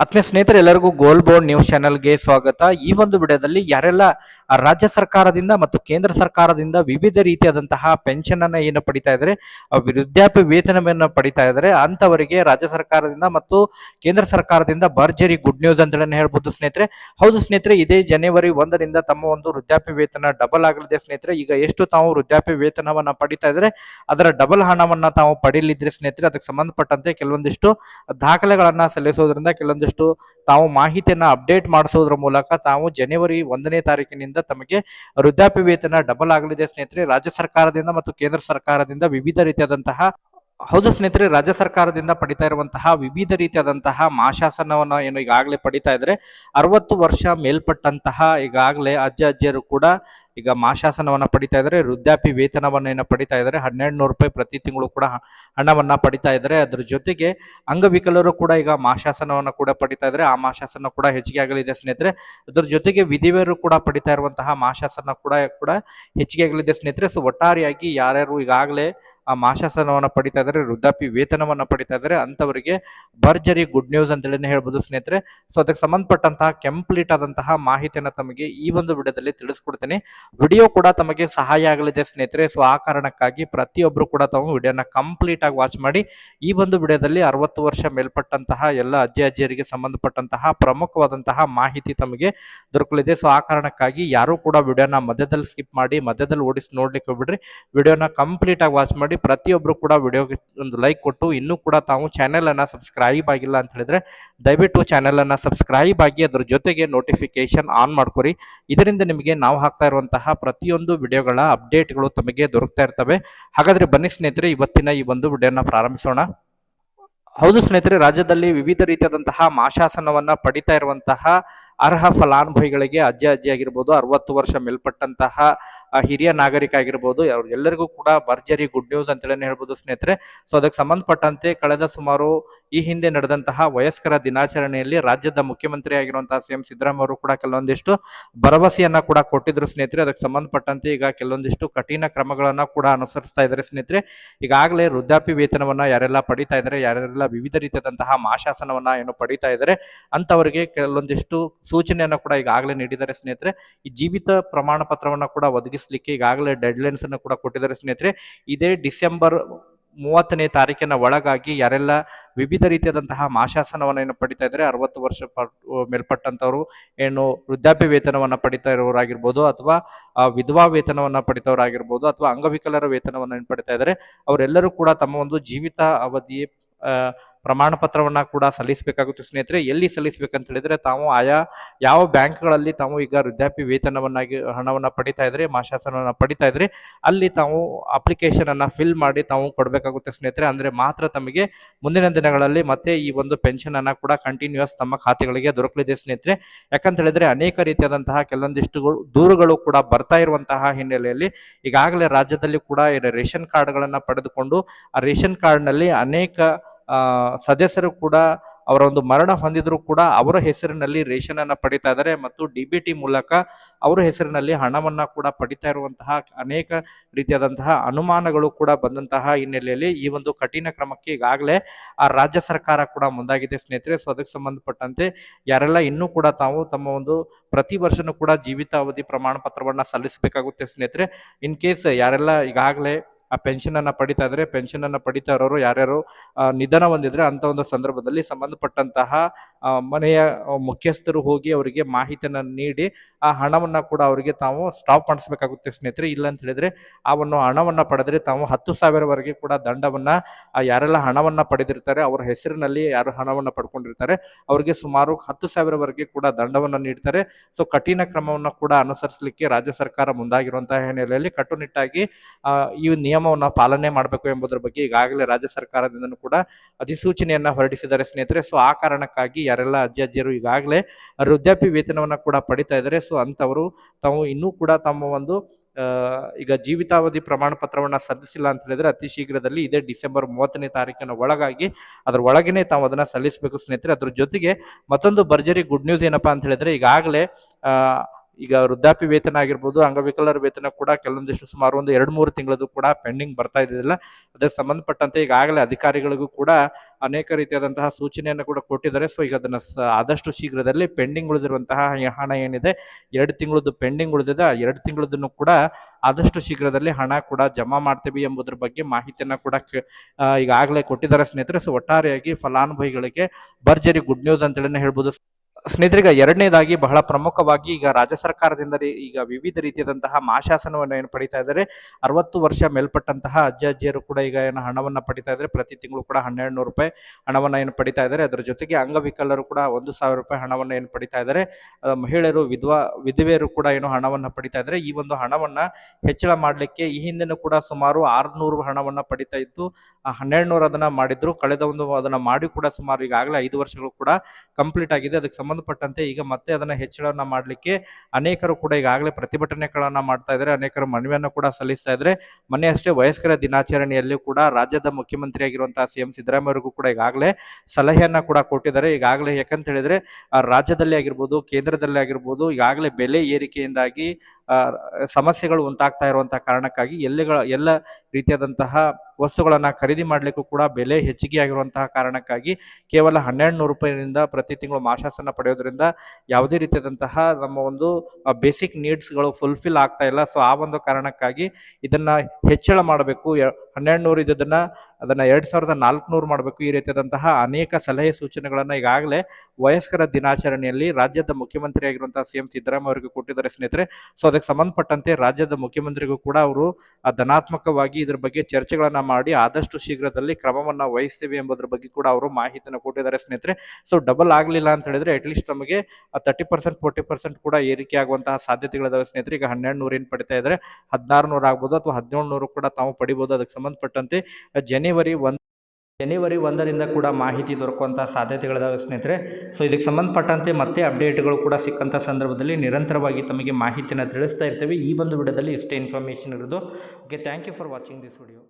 ಆತ್ಮೀಯ ಸ್ನೇಹಿತರೆ ಎಲ್ಲರಿಗೂ ಗೋಲ್ ಬೋರ್ಡ್ ನ್ಯೂಸ್ ಚಾನೆಲ್ಗೆ ಸ್ವಾಗತ. ಈ ಒಂದು ವಿಡಿಯೋದಲ್ಲಿ ಯಾರೆಲ್ಲ ರಾಜ್ಯ ಸರ್ಕಾರದಿಂದ ಮತ್ತು ಕೇಂದ್ರ ಸರ್ಕಾರದಿಂದ ವಿವಿಧ ರೀತಿಯಾದಂತಹ ಪೆನ್ಷನ್ ಅನ್ನ ಏನು ಪಡಿತಾ ಇದ್ದಾರೆ ವೃದ್ಧಾಪ್ಯ ವೇತನವನ್ನು ಪಡಿತಾ ಇದ್ದಾರೆ ಅಂತವರಿಗೆ ರಾಜ್ಯ ಸರ್ಕಾರದಿಂದ ಮತ್ತು ಕೇಂದ್ರ ಸರ್ಕಾರದಿಂದ ಭರ್ಜರಿ ಗುಡ್ ನ್ಯೂಸ್ ಅಂತ ಹೇಳಿ ಹೇಳ್ಬೋದು ಸ್ನೇಹಿತರೆ. ಹೌದು ಸ್ನೇಹಿತರೆ, ಇದೇ ಜನವರಿ ಒಂದರಿಂದ ತಮ್ಮ ಒಂದು ವೃದ್ಧಾಪ್ಯ ವೇತನ ಡಬಲ್ ಆಗಲಿದೆ ಸ್ನೇಹಿತರೆ. ಈಗ ಎಷ್ಟು ತಾವು ವೃದ್ಧಾಪ್ಯ ವೇತನವನ್ನ ಪಡಿತಾ ಇದ್ದಾರೆ, ಅದರ ಡಬಲ್ ಹಣವನ್ನ ತಾವು ಪಡೀಲಿದ್ರೆ ಸ್ನೇಹಿತರೆ, ಅದಕ್ಕೆ ಸಂಬಂಧಪಟ್ಟಂತೆ ಕೆಲವೊಂದಿಷ್ಟು ದಾಖಲೆಗಳನ್ನ ಸಲ್ಲಿಸೋದ್ರಿಂದ ಕೆಲವೊಂದಿಷ್ಟು ತಾವು ಮಾಹಿತಿಯನ್ನು ಅಪ್ಡೇಟ್ ಮಾಡಿಸೋದ್ರ ಮೂಲಕ ತಾವು ಜನವರಿ ಒಂದನೇ ತಾರೀಕಿನಿಂದ ತಮಗೆ ವೃದ್ಧಾಪ್ಯ ವೇತನ ಡಬಲ್ ಆಗಲಿದೆ ಸ್ನೇಹಿತರೆ. ರಾಜ್ಯ ಸರ್ಕಾರದಿಂದ ಮತ್ತು ಕೇಂದ್ರ ಸರ್ಕಾರದಿಂದ ವಿವಿಧ ರೀತಿಯಾದಂತಹ ಹೌದು ಸ್ನೇಹಿತರೆ, ರಾಜ್ಯ ಸರ್ಕಾರದಿಂದ ಪಡಿತಾ ಇರುವಂತಹ ವಿವಿಧ ರೀತಿಯಾದಂತಹ ಮಾಶಾಸನವನ್ನು ಏನು ಈಗಾಗಲೇ ಪಡಿತಾ ಇದ್ರೆ ಅರವತ್ತು ವರ್ಷ ಮೇಲ್ಪಟ್ಟಂತಹ ಈಗಾಗಲೇ ಅಜ್ಜ ಅಜ್ಜಿಯರು ಕೂಡ ಈಗ ಮಾಶಾಸನವನ್ನ ಪಡಿತಾ ಇದ್ದಾರೆ ವೃದ್ಧಾಪಿ ವೇತನವನ್ನ ಏನು ಪಡಿತಾ ಇದ್ದಾರೆ ಹನ್ನೆರಡು ನೂರು ರೂಪಾಯಿ ಪ್ರತಿ ತಿಂಗಳು ಕೂಡ ಹಣವನ್ನು ಪಡಿತಾ ಇದ್ದಾರೆ ಅದ್ರ ಜೊತೆಗೆ ಅಂಗವಿಕಲರು ಕೂಡ ಈಗ ಮಾಶಾಸನವನ್ನ ಕೂಡ ಪಡಿತಾ ಇದ್ದಾರೆ ಆ ಮಾಶಾಸನ ಕೂಡ ಹೆಚ್ಚಿಗೆ ಆಗಲಿದೆ ಸ್ನೇಹಿತರೆ. ಅದ್ರ ಜೊತೆಗೆ ವಿಧಿವೆಯರು ಕೂಡ ಪಡಿತಾ ಇರುವಂತಹ ಮಾಶಾಸನ ಕೂಡ ಕೂಡ ಹೆಚ್ಚಿಗೆ ಆಗಲಿದೆ ಸ್ನೇಹಿತರೆ. ಸೊ ಒಟ್ಟಾರೆಯಾಗಿ ಯಾರ್ಯಾರು ಈಗಾಗಲೇ, ಆ ಮಾಶಾಸನವನ್ನ ಪಡಿತಾ ಇದ್ದಾರೆ ವೃದ್ಧಾಪಿ ವೇತನವನ್ನ ಪಡಿತಾ ಇದ್ದಾರೆ ಅಂತವರಿಗೆ ಭರ್ಜರಿ ಗುಡ್ ನ್ಯೂಸ್ ಅಂತೇಳಿ ಹೇಳ್ಬೋದು ಸ್ನೇಹಿತರೆ. ಸೊ ಅದಕ್ಕೆ ಸಂಬಂಧಪಟ್ಟಂತಹ ಕಂಪ್ಲೀಟ್ ಆದಂತಹ ಮಾಹಿತಿಯನ್ನು ತಮಗೆ ಈ ಒಂದು ವಿಡಿಯೋದಲ್ಲಿ ತಿಳಿಸ್ಕೊಡ್ತೀನಿ. ವಿಡಿಯೋ ಕೂಡ ತಮಗೆ ಸಹಾಯ ಆಗಲಿದೆ ಸ್ನೇಹಿತರೆ. ಸೊ ಆ ಕಾರಣಕ್ಕಾಗಿ ಪ್ರತಿಯೊಬ್ಬರು ಕೂಡ ತಾವು ವಿಡಿಯೋನ ಕಂಪ್ಲೀಟ್ ಆಗಿ ವಾಚ್ ಮಾಡಿ. ಈ ಒಂದು ವಿಡಿಯೋದಲ್ಲಿ ಅರವತ್ತು ವರ್ಷ ಮೇಲ್ಪಟ್ಟಂತಹ ಎಲ್ಲ ಅಜ್ಜಿ, ಅಜ್ಜಿಯರಿಗೆ ಸಂಬಂಧಪಟ್ಟಂತಹ ಪ್ರಮುಖವಾದಂತಹ ಮಾಹಿತಿ ತಮಗೆ ದೊರಕಲಿದೆ. ಸೊ ಆ ಕಾರಣಕ್ಕಾಗಿ ಯಾರು ಕೂಡ ವಿಡಿಯೋನ ಮಧ್ಯದಲ್ಲಿ ಸ್ಕಿಪ್ ಮಾಡಿ, ಮಧ್ಯದಲ್ಲಿ ಓಡಿಸಿ ನೋಡ್ಲಿಕ್ಕೆ ಹೋಗ್ಬಿಡ್ರಿ. ವಿಡಿಯೋನ ಕಂಪ್ಲೀಟ್ ಆಗಿ ವಾಚ್ ಮಾಡಿ. ಪ್ರತಿಯೊಬ್ಬರು ಕೂಡ ವಿಡಿಯೋಗೆ ಒಂದು ಲೈಕ್ ಕೊಟ್ಟು, ಇನ್ನೂ ಕೂಡ ತಾವು ಚಾನೆಲ್ ಅನ್ನ ಸಬ್ಸ್ಕ್ರೈಬ್ ಆಗಿಲ್ಲ ಅಂತ ಹೇಳಿದ್ರೆ, ದಯವಿಟ್ಟು ಚಾನೆಲ್ ಅನ್ನ ಸಬ್ಸ್ಕ್ರೈಬ್ ಆಗಿ ಅದ್ರ ಜೊತೆಗೆ ನೋಟಿಫಿಕೇಶನ್ ಆನ್ ಮಾಡ್ಕೊರಿ. ಇದರಿಂದ ನಿಮಗೆ ನಾವು ಹಾಕ್ತಾ ಇರುವಂತಹ ಪ್ರತಿಯೊಂದು ವಿಡಿಯೋಗಳ ಅಪ್ಡೇಟ್ಗಳು ತಮಗೆ ದೊರಕ್ತಾ ಇರ್ತವೆ. ಹಾಗಾದ್ರೆ ಬನ್ನಿ ಸ್ನೇಹಿತರೆ, ಇವತ್ತಿನ ಈ ಒಂದು ವಿಡಿಯೋನ ಪ್ರಾರಂಭಿಸೋಣ. ಹೌದು ಸ್ನೇಹಿತರೆ, ರಾಜ್ಯದಲ್ಲಿ ವಿವಿಧ ರೀತಿಯಾದಂತಹ ಮಾಶಾಸನವನ್ನ ಪಡಿತಾ ಇರುವಂತಹ ಅರ್ಹ ಫಲಾನುಭವಿಗಳಿಗೆ ಅಜ್ಜ ಅಜ್ಜಿ ಆಗಿರ್ಬೋದು, ಅರವತ್ತು ವರ್ಷ ಮೇಲ್ಪಟ್ಟಂತಹ ಹಿರಿಯ ನಾಗರಿಕ ಆಗಿರ್ಬೋದು ಎಲ್ಲರಿಗೂ ಕೂಡ ಭರ್ಜರಿ ಗುಡ್ ನ್ಯೂಸ್ ಅಂತೇಳಿ ಹೇಳ್ಬೋದು ಸ್ನೇಹಿತರೆ. ಸೊ ಅದಕ್ಕೆ ಸಂಬಂಧಪಟ್ಟಂತೆ ಕಳೆದ ಸುಮಾರು ಈ ಹಿಂದೆ ನಡೆದಂತಹ ವಯಸ್ಕರ ದಿನಾಚರಣೆಯಲ್ಲಿ ರಾಜ್ಯದ ಮುಖ್ಯಮಂತ್ರಿ ಆಗಿರುವಂತಹ ಸಿ ಎಂ ಅವರು ಕೂಡ ಕೆಲವೊಂದಿಷ್ಟು ಭರವಸೆಯನ್ನ ಕೂಡ ಕೊಟ್ಟಿದ್ರು ಸ್ನೇಹಿತರೆ. ಅದಕ್ಕೆ ಸಂಬಂಧಪಟ್ಟಂತೆ ಈಗ ಕೆಲವೊಂದಿಷ್ಟು ಕಠಿಣ ಕ್ರಮಗಳನ್ನ ಕೂಡ ಅನುಸರಿಸ್ತಾ ಇದ್ದಾರೆ ಸ್ನೇಹಿತರೆ. ಈಗಾಗಲೇ ವೃದ್ಧಾಪ್ಯ ವೇತನವನ್ನ ಯಾರೆಲ್ಲ ಪಡಿತಾ ಇದ್ದಾರೆ, ಯಾರೆಲ್ಲ ವಿವಿಧ ರೀತಿಯಾದಂತಹ ಮಾಶಾಸನವನ್ನ ಏನು ಪಡಿತಾ ಇದ್ದಾರೆ ಅಂತವರಿಗೆ ಕೆಲವೊಂದಿಷ್ಟು ಸೂಚನೆಯನ್ನ ಕೂಡ ಈಗಾಗಲೇ ನೀಡಿದ್ದಾರೆ ಸ್ನೇಹಿತರೆ. ಈ ಜೀವಿತ ಪ್ರಮಾಣ ಪತ್ರವನ್ನು ಕೂಡ ಒದಗಿಸಲಿಕ್ಕೆ ಈಗಾಗಲೇ ಡೆಡ್ಲೈನ್ಸ್ ಅನ್ನು ಕೂಡ ಕೊಟ್ಟಿದ್ದಾರೆ ಸ್ನೇಹಿತರೆ. ಇದೇ ಡಿಸೆಂಬರ್ ಮೂವತ್ತನೇ ತಾರೀಕಿನ ಒಳಗಾಗಿ ಯಾರೆಲ್ಲ ವಿವಿಧ ರೀತಿಯಾದಂತಹ ಮಾಶಾಸನವನ್ನು ಏನು ಪಡಿತಾ ಇದ್ದಾರೆ, ಅರವತ್ತು ವರ್ಷ ಪಟ್- ಮೇಲ್ಪಟ್ಟಂತವರು ಏನು ವೃದ್ಧಾಪ್ಯ ವೇತನವನ್ನು ಪಡಿತಾ ಇರೋರಾಗಿರ್ಬೋದು ಅಥವಾ ವಿಧವಾ ವೇತನವನ್ನು ಪಡಿತವರಾಗಿರ್ಬೋದು ಅಥವಾ ಅಂಗವಿಕಲರ ವೇತನವನ್ನು ಏನು ಪಡಿತಾ ಇದ್ದಾರೆ, ಅವರೆಲ್ಲರೂ ಕೂಡ ತಮ್ಮ ಒಂದು ಜೀವಿತ ಅವಧಿ ಪ್ರಮಾಣ ಪತ್ರವನ್ನ ಕೂಡ ಸಲ್ಲಿಸಬೇಕಾಗುತ್ತೆ. ಸ್ನೇಹಿತರೆ, ಎಲ್ಲಿ ಸಲ್ಲಿಸಬೇಕಂತ ಹೇಳಿದ್ರೆ, ತಾವು ಆಯಾ ಯಾವ ಬ್ಯಾಂಕ್ಗಳಲ್ಲಿ ತಾವು ಈಗ ವೃದ್ಧಾಪ್ಯ ವೇತನವನ್ನಾಗಿ, ಹಣವನ್ನ ಪಡಿತಾ ಇದ್ರೆ ಮಾಶಾಸನವನ್ನ ಪಡಿತಾ ಇದ್ರೆ, ಅಲ್ಲಿ ತಾವು ಅಪ್ಲಿಕೇಶನ್ ಅನ್ನ ಫಿಲ್ ಮಾಡಿ ತಾವು ಕೊಡಬೇಕಾಗುತ್ತೆ ಸ್ನೇಹಿತರೆ. ಅಂದ್ರೆ ಮಾತ್ರ ತಮಗೆ ಮುಂದಿನ ದಿನಗಳಲ್ಲಿ ಮತ್ತೆ ಈ ಒಂದು ಪೆನ್ಷನ್ ಅನ್ನ ಕೂಡ ಕಂಟಿನ್ಯೂಸ್ ತಮ್ಮ ಖಾತೆಗಳಿಗೆ ದೊರಕಲಿದೆ ಸ್ನೇಹಿತರೆ. ಯಾಕಂತ ಹೇಳಿದ್ರೆ, ಅನೇಕ ರೀತಿಯಾದಂತಹ ಕೆಲವೊಂದಿಷ್ಟು ದೂರುಗಳು ಕೂಡ ಬರ್ತಾ ಇರುವಂತಹ ಹಿನ್ನೆಲೆಯಲ್ಲಿ ಈಗಾಗಲೇ ರಾಜ್ಯದಲ್ಲಿ ಕೂಡ ರೇಷನ್ ಕಾರ್ಡ್ಗಳನ್ನು ಪಡೆದುಕೊಂಡು, ಆ ರೇಷನ್ ಕಾರ್ಡ್ನಲ್ಲಿ ಅನೇಕ ಸದಸ್ಯರು ಕೂಡ ಅವರ ಒಂದು ಮರಣ ಹೊಂದಿದ್ರು ಕೂಡ ಅವರ ಹೆಸರಿನಲ್ಲಿ ರೇಷನ್ ಅನ್ನ ಪಡಿತಾ ಇದ್ದಾರೆ ಮತ್ತು ಡಿ ಬಿ ಟಿ ಮೂಲಕ ಅವರ ಹೆಸರಿನಲ್ಲಿ ಹಣವನ್ನ ಕೂಡ ಪಡಿತಾ ಇರುವಂತಹ ಅನೇಕ ರೀತಿಯಾದಂತಹ ಅನುಮಾನಗಳು ಕೂಡ ಬಂದಂತಹ ಹಿನ್ನೆಲೆಯಲ್ಲಿ ಈ ಒಂದು ಕಠಿಣ ಕ್ರಮಕ್ಕೆ ಈಗಾಗಲೇ ಆ ರಾಜ್ಯ ಸರ್ಕಾರ ಕೂಡ ಮುಂದಾಗಿದೆ ಸ್ನೇಹಿತರೆ. ಸೊ, ಅದಕ್ಕೆ ಸಂಬಂಧಪಟ್ಟಂತೆ ಯಾರೆಲ್ಲ ಇನ್ನೂ ಕೂಡ ತಾವು ತಮ್ಮ ಒಂದು ಪ್ರತಿ ವರ್ಷನೂ ಕೂಡ ಜೀವಿತಾವಧಿ ಪ್ರಮಾಣ ಪತ್ರವನ್ನ ಸಲ್ಲಿಸಬೇಕಾಗುತ್ತೆ ಸ್ನೇಹಿತರೆ. ಇನ್ ಕೇಸ್ ಯಾರೆಲ್ಲ ಈಗಾಗಲೇ ಆ ಪೆನ್ಷನ್ ಅನ್ನ ಪಡಿತಾ ಇದ್ರೆ ಪೆನ್ಷನ್ ಅನ್ನ ಪಡಿತಾ ಇರೋರು ಯಾರ್ಯಾರು ನಿಧನ ಹೊಂದಿದ್ರೆ ಅಂತ ಒಂದು ಸಂದರ್ಭದಲ್ಲಿ ಸಂಬಂಧಪಟ್ಟಂತಹ ಮನೆಯ ಮುಖ್ಯಸ್ಥರು ಹೋಗಿ ಅವರಿಗೆ ಮಾಹಿತಿಯನ್ನು ನೀಡಿ, ಆ ಹಣವನ್ನ ಕೂಡ ಅವರಿಗೆ ತಾವು ಸ್ಟಾಪ್ ಮಾಡಿಸ್ಬೇಕಾಗುತ್ತೆ ಸ್ನೇಹಿತರೆ. ಇಲ್ಲ ಅಂತ ಹೇಳಿದ್ರೆ ಆ ಒಂದು ಹಣವನ್ನ ಪಡೆದ್ರೆ ತಾವು ಹತ್ತು ಸಾವಿರವರೆಗೆ ಕೂಡ ದಂಡವನ್ನ ಯಾರೆಲ್ಲ ಹಣವನ್ನ ಪಡೆದಿರ್ತಾರೆ ಅವರ ಹೆಸರಿನಲ್ಲಿ ಯಾರು ಹಣವನ್ನ ಪಡ್ಕೊಂಡಿರ್ತಾರೆ ಅವರಿಗೆ ಸುಮಾರು ಹತ್ತು ಸಾವಿರವರೆಗೆ ಕೂಡ ದಂಡವನ್ನ ನೀಡ್ತಾರೆ. ಸೊ ಕಠಿಣ ಕ್ರಮವನ್ನ ಕೂಡ ಅನುಸರಿಸಲಿಕ್ಕೆ ರಾಜ್ಯ ಸರ್ಕಾರ ಮುಂದಾಗಿರುವಂತಹ ಹಿನ್ನೆಲೆಯಲ್ಲಿ ಕಟ್ಟುನಿಟ್ಟಾಗಿ ಈ ಈ ನಿಯಮವನ್ನ ಪಾಲನೆ ಮಾಡಬೇಕು ಎಂಬುದರ ಬಗ್ಗೆ ಈಗಾಗಲೇ ರಾಜ್ಯ ಸರ್ಕಾರದಿಂದ ಕೂಡ ಅಧಿಸೂಚನೆಯನ್ನ ಹೊರಡಿಸಿದ್ದಾರೆ ಸ್ನೇಹಿತರೆ. ಸೊ ಆ ಕಾರಣಕ್ಕಾಗಿ ಯಾರೆಲ್ಲ ಅಜ್ಜಿ, ಅಜ್ಜಿಯರು ಈಗಾಗಲೇ ವೃದ್ಧಾಪ್ಯ ವೇತನವನ್ನ ಕೂಡ ಪಡಿತಾ ಇದ್ದಾರೆ. ಸೊ ಅಂತವರು ತಾವು ಇನ್ನೂ ಕೂಡ ತಮ್ಮ ಒಂದು ಈಗ ಜೀವಿತಾವಧಿ ಪ್ರಮಾಣ ಪತ್ರವನ್ನ ಸಲ್ಲಿಸಿಲ್ಲ ಅಂತ ಹೇಳಿದ್ರೆ ಅತಿ ಶೀಘ್ರದಲ್ಲಿ ಇದೇ ಡಿಸೆಂಬರ್ ಮೂವತ್ತನೇ ತಾರೀಕಿನ ಒಳಗಾಗಿ ಅದರ ಒಳಗೇನೆ ತಾವು ಅದನ್ನ ಸಲ್ಲಿಸಬೇಕು ಸ್ನೇಹಿತರೆ. ಅದ್ರ ಜೊತೆಗೆ ಮತ್ತೊಂದು ಭರ್ಜರಿ ಗುಡ್ ನ್ಯೂಸ್ ಏನಪ್ಪಾ ಅಂತ ಹೇಳಿದ್ರೆ ಈಗಾಗಲೇ ಈಗ ವೃದ್ಧಾಪ್ಯ ವೇತನ ಆಗಿರ್ಬೋದು, ಅಂಗವಿಕಲರ ವೇತನ ಕೂಡ ಕೆಲವೊಂದಿಷ್ಟು ಸುಮಾರು ಒಂದು ಎರಡು ಮೂರು ತಿಂಗಳದ್ದು ಕೂಡ ಪೆಂಡಿಂಗ್ ಬರ್ತಾ ಇದ್ದಿಲ್ಲ ಅದಕ್ಕೆ ಸಂಬಂಧಪಟ್ಟಂತೆ ಈಗಾಗಲೇ ಅಧಿಕಾರಿಗಳಿಗೂ ಕೂಡ ಅನೇಕ ರೀತಿಯಾದಂತಹ ಸೂಚನೆಯನ್ನು ಕೂಡ ಕೊಟ್ಟಿದ್ದಾರೆ. ಸೊ ಈಗ ಅದನ್ನು ಆದಷ್ಟು ಶೀಘ್ರದಲ್ಲಿ ಪೆಂಡಿಂಗ್ ಉಳಿದಿರುವಂತಹ ಹಣ ಏನಿದೆ, ಎರಡು ತಿಂಗಳದ್ದು ಪೆಂಡಿಂಗ್ ಉಳಿದಿದೆ ಎರಡು ತಿಂಗಳದನ್ನು ಕೂಡ ಆದಷ್ಟು ಶೀಘ್ರದಲ್ಲಿ ಹಣ ಕೂಡ ಜಮಾ ಮಾಡ್ತೀವಿ ಎಂಬುದರ ಬಗ್ಗೆ ಮಾಹಿತಿಯನ್ನು ಕೂಡ ಈಗಾಗಲೇ ಕೊಟ್ಟಿದ್ದಾರೆ ಸ್ನೇಹಿತರೆ. ಸೊ ಒಟ್ಟಾರೆಯಾಗಿ ಫಲಾನುಭವಿಗಳಿಗೆ ಭರ್ಜರಿ ಗುಡ್ ನ್ಯೂಸ್ ಅಂತೇಳಿ ಹೇಳ್ಬೋದು. ಸ್ನೇಹಿತರಿಗೆ ಎರಡನೇದಾಗಿ ಬಹಳ ಪ್ರಮುಖವಾಗಿ ಈಗ ರಾಜ್ಯ ಸರ್ಕಾರದಿಂದ ಈಗ ವಿವಿಧ ರೀತಿಯಾದಂತಹ ಮಾಶಾಸನವನ್ನು ಏನು ಪಡಿತಾ ಇದ್ದಾರೆ, ಅರವತ್ತು ವರ್ಷ ಮೇಲ್ಪಟ್ಟಂತಹ ಅಜ್ಜ ಅಜ್ಜಿಯರು ಕೂಡ ಈಗ ಏನು ಹಣವನ್ನು ಪಡಿತಾ ಇದ್ದಾರೆ, ಪ್ರತಿ ತಿಂಗಳು ಕೂಡ ಹನ್ನೆರಡು ನೂರು ರೂಪಾಯಿ ಹಣವನ್ನು ಏನು ಪಡಿತಾ ಇದ್ದಾರೆ, ಅದರ ಜೊತೆಗೆ ಅಂಗವಿಕಲರು ಕೂಡ ಒಂದು ಸಾವಿರ ರೂಪಾಯಿ ಹಣವನ್ನು ಏನು ಪಡಿತಾ ಇದ್ದಾರೆ ಮಹಿಳೆಯರು, ವಿಧವಾ, ವಿಧವೆಯರು ಕೂಡ ಏನು ಹಣವನ್ನು ಪಡಿತಾ ಇದ್ದಾರೆ, ಈ ಒಂದು ಹಣವನ್ನು ಹೆಚ್ಚಳ ಮಾಡಲಿಕ್ಕೆ ಈ ಹಿಂದಿನ ಕೂಡ ಸುಮಾರು ಆರುನೂರು ಹಣವನ್ನು ಪಡಿತಾ ಆ ಹನ್ನೆರಡು ನೂರು ಅದನ್ನ ಮಾಡಿದ್ರು, ಕಳೆದ ಒಂದು ಅದನ್ನ ಮಾಡಿ ಕೂಡ ಸುಮಾರು ಈಗಾಗಲೇ ಐದು ವರ್ಷಗಳು ಕೂಡ ಕಂಪ್ಲೀಟ್ ಆಗಿದೆ, ಅದಕ್ಕೆ ಸಂಬಂಧಪಟ್ಟಂತೆ ಈಗ ಮತ್ತೆ ಅದನ್ನ ಹೆಚ್ಚಳವನ್ನ ಮಾಡಲಿಕ್ಕೆ ಅನೇಕರು ಕೂಡ ಈಗಾಗಲೇ ಪ್ರತಿಭಟನೆಗಳನ್ನು ಮಾಡ್ತಾ ಇದ್ದಾರೆ ಅನೇಕರು ಮನವಿಯನ್ನು ಕೂಡ ಸಲ್ಲಿಸ್ತಾ ಇದ್ದಾರೆ ಮೊನ್ನೆ ವಯಸ್ಕರ ದಿನಾಚರಣೆಯಲ್ಲಿ ಕೂಡ ರಾಜ್ಯದ ಮುಖ್ಯಮಂತ್ರಿ ಆಗಿರುವಂತಹ ಸಿ ಎಂ ಸಿದ್ದರಾಮಯ್ಯವರಿಗೂ ಕೂಡ ಈಗಾಗಲೇ ಸಲಹೆಯನ್ನ ಕೂಡ ಕೊಟ್ಟಿದ್ದಾರೆ. ಈಗಾಗಲೇ ಯಾಕಂತ ಹೇಳಿದ್ರೆ ರಾಜ್ಯದಲ್ಲಿ ಆಗಿರ್ಬೋದು, ಕೇಂದ್ರದಲ್ಲಿ ಆಗಿರ್ಬೋದು, ಈಗಾಗಲೇ ಬೆಲೆ ಏರಿಕೆಯಿಂದಾಗಿ ಸಮಸ್ಯೆಗಳು ಉಂಟಾಗ್ತಾ ಇರುವಂತಹ ಕಾರಣಕ್ಕಾಗಿ ಎಲ್ಲಿಗಳ, ಎಲ್ಲ ರೀತಿಯಾದಂತಹ ವಸ್ತುಗಳನ್ನ ಖರೀದಿ ಮಾಡಲಿಕ್ಕೂ ಕೂಡ ಬೆಲೆ ಹೆಚ್ಚಿಗೆ ಆಗಿರುವಂತಹ ಕಾರಣಕ್ಕಾಗಿ ಕೇವಲ ಹನ್ನೆರಡು ನೂರು ರೂಪಾಯಿಯಿಂದ ಪ್ರತಿ ತಿಂಗಳು ಮಾಶಾಸನ ಪಡೆಯೋದ್ರಿಂದ ಯಾವುದೇ ರೀತಿಯಾದಂತಹ ನಮ್ಮ ಒಂದು ಬೇಸಿಕ್ ನೀಡ್ಸ್ಗಳು ಫುಲ್ಫಿಲ್ ಆಗ್ತಾ ಇಲ್ಲ. ಸೊ ಆ ಒಂದು ಕಾರಣಕ್ಕಾಗಿ ಇದನ್ನು ಹೆಚ್ಚಳ ಮಾಡಬೇಕು. ಹನ್ನೆರಡು ನೂರು ಇದ್ದದನ್ನ ಅದನ್ನು ಎರಡು ಸಾವಿರದ ನಾಲ್ಕುನೂರು ಮಾಡಬೇಕು. ಈ ರೀತಿಯಾದಂತಹ ಅನೇಕ ಸಲಹೆ ಸೂಚನೆಗಳನ್ನು ಈಗಾಗಲೇ ವಯಸ್ಕರ ದಿನಾಚರಣೆಯಲ್ಲಿ ರಾಜ್ಯದ ಮುಖ್ಯಮಂತ್ರಿ ಆಗಿರುವಂತಹ ಸಿ ಎಂ ಸಿದ್ದರಾಮಯ್ಯ ಅವರಿಗೆ ಕೊಟ್ಟಿದ್ದಾರೆ ಸ್ನೇಹಿತರೆ. ಸೊ ಅದಕ್ಕೆ ಸಂಬಂಧಪಟ್ಟಂತೆ ರಾಜ್ಯದ ಮುಖ್ಯಮಂತ್ರಿಗೂ ಕೂಡ ಅವರು ಧನಾತ್ಮಕವಾಗಿ ಇದ್ರ ಬಗ್ಗೆ ಚರ್ಚೆಗಳನ್ನ ಮಾಡಿ ಆದಷ್ಟು ಶೀಘ್ರದಲ್ಲಿ ಕ್ರಮವನ್ನು ವಹಿಸ್ತೀವಿ ಎಂಬುದ್ರ ಬಗ್ಗೆ ಕೂಡ ಅವರು ಮಾಹಿತಿಯನ್ನು ಕೊಟ್ಟಿದ್ದಾರೆ ಸ್ನೇಹಿತರೆ. ಸೊ ಡಬಲ್ ಆಗಲಿಲ್ಲ ಅಂತ ಹೇಳಿದ್ರೆ ಅಟ್ಲೀಸ್ಟ್ ನಮಗೆ ತರ್ಟಿ ಪರ್ಸೆಂಟ್ ಫೋರ್ಟಿ ಪರ್ಸೆಂಟ್ ಕೂಡ ಏರಿಕೆ ಆಗುವಂತಹ ಸಾಧ್ಯತೆಗಳಿದಾವೆ ಸ್ನೇಹಿತರೆ. ಈಗ ಹನ್ನೆರಡು ನೂರು ಏನು ಪಡಿತಾ ಇದ್ದಾರೆ ಹದಿನಾರು ನೂರು ಆಗ್ಬೋದು ಅಥವಾ ಹದಿನೇಳು ನೂರು ಕೂಡ ತಾವು ಪಡಿಬೋದು ಅದಕ್ಕೆ ಸಂಬಂಧಪಟ್ಟಂತೆ ಜನವರಿ ಒಂದು ಜನವರಿ ಒಂದರಿಂದ ಕೂಡ ಮಾಹಿತಿ ದೊರಕುವಂಥ ಸಾಧ್ಯತೆಗಳಿದಾವೆ ಸ್ನೇಹಿತರೆ. ಸೊ ಇದಕ್ಕೆ ಸಂಬಂಧಪಟ್ಟಂತೆ ಮತ್ತೆ ಅಪ್ಡೇಟ್ಗಳು ಕೂಡ ಸಿಕ್ಕಂಥ ಸಂದರ್ಭದಲ್ಲಿ ನಿರಂತರವಾಗಿ ತಮಗೆ ಮಾಹಿತಿಯನ್ನು ತಿಳಿಸ್ತಾ ಇರ್ತೇವೆ. ಈ ಒಂದು ವಿಡಿಯೋದಲ್ಲಿ ಇಷ್ಟೇ ಇನ್ಫಾರ್ಮೇಷನ್ ಇರೋದು. Okay thank you for watching this video